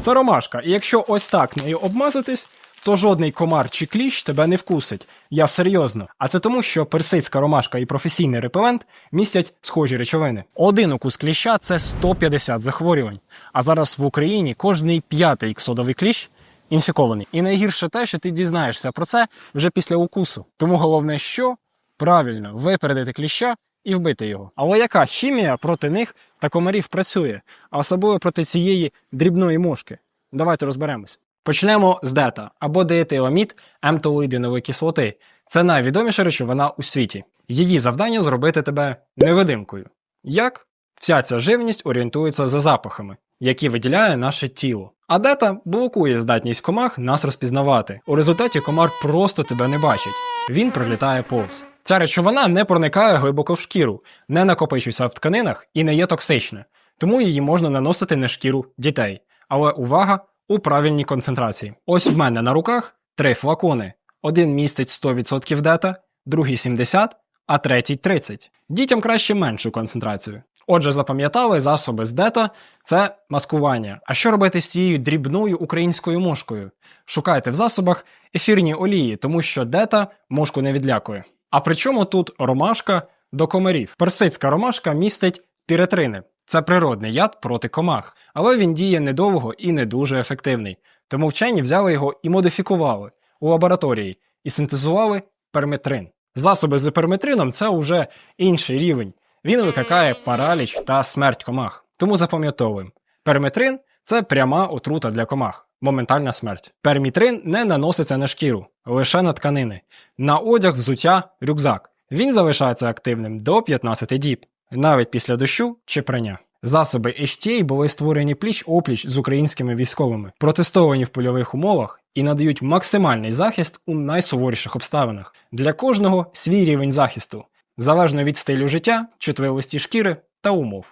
Це ромашка, і якщо ось так нею обмазатись, то жодний комар чи кліщ тебе не вкусить. Я серйозно. А це тому, що персидська ромашка і професійний репелент містять схожі речовини. Один укус кліща це 150 захворювань. А зараз в Україні кожний п'ятий іксодовий кліщ інфікований. І найгірше те, що ти дізнаєшся про це вже після укусу. Тому головне, що правильно випередити кліща і вбити його. Але яка хімія проти них та комарів працює, а особливо проти цієї дрібної мошки? Давайте розберемось. Почнемо з дета або диетиламід емтолоїдинової кислоти. Це найвідоміша речовина у світі. Її завдання зробити тебе невидимкою. Як? Вся ця живність орієнтується за запахами, які виділяє наше тіло. А дета блокує здатність комах нас розпізнавати. У результаті комар просто тебе не бачить. Він пролітає повз. Ця речовина не проникає глибоко в шкіру, не накопичується в тканинах і не є токсична, тому її можна наносити на шкіру дітей. Але увага у правильній концентрації. Ось в мене на руках три флакони. Один містить 100% дета, другий 70, а третій 30. Дітям краще меншу концентрацію. Отже, запам'ятали засоби з дета це маскування. А що робити з цією дрібною українською мошкою? Шукайте в засобах ефірні олії, тому що дета мошку не відлякує. А при чому тут ромашка до комарів? Персидська ромашка містить піретрини. Це природний яд проти комах, але він діє недовго і не дуже ефективний. Тому вчені взяли його і модифікували у лабораторії і синтезували перметрин. Засоби з перметрином це вже інший рівень. Він викликає параліч та смерть комах. Тому запам'ятовуємо: перметрин це пряма отрута для комах, моментальна смерть. Пермітрин не наноситься на шкіру, лише на тканини, на одяг, взуття, рюкзак. Він залишається активним до 15 діб, навіть після дощу чи прання. Засоби HTA були створені пліч-опліч з українськими військовими, протестовані в польових умовах і надають максимальний захист у найсуворіших обставинах. Для кожного свій рівень захисту, залежно від стилю життя, чутливості шкіри та умов.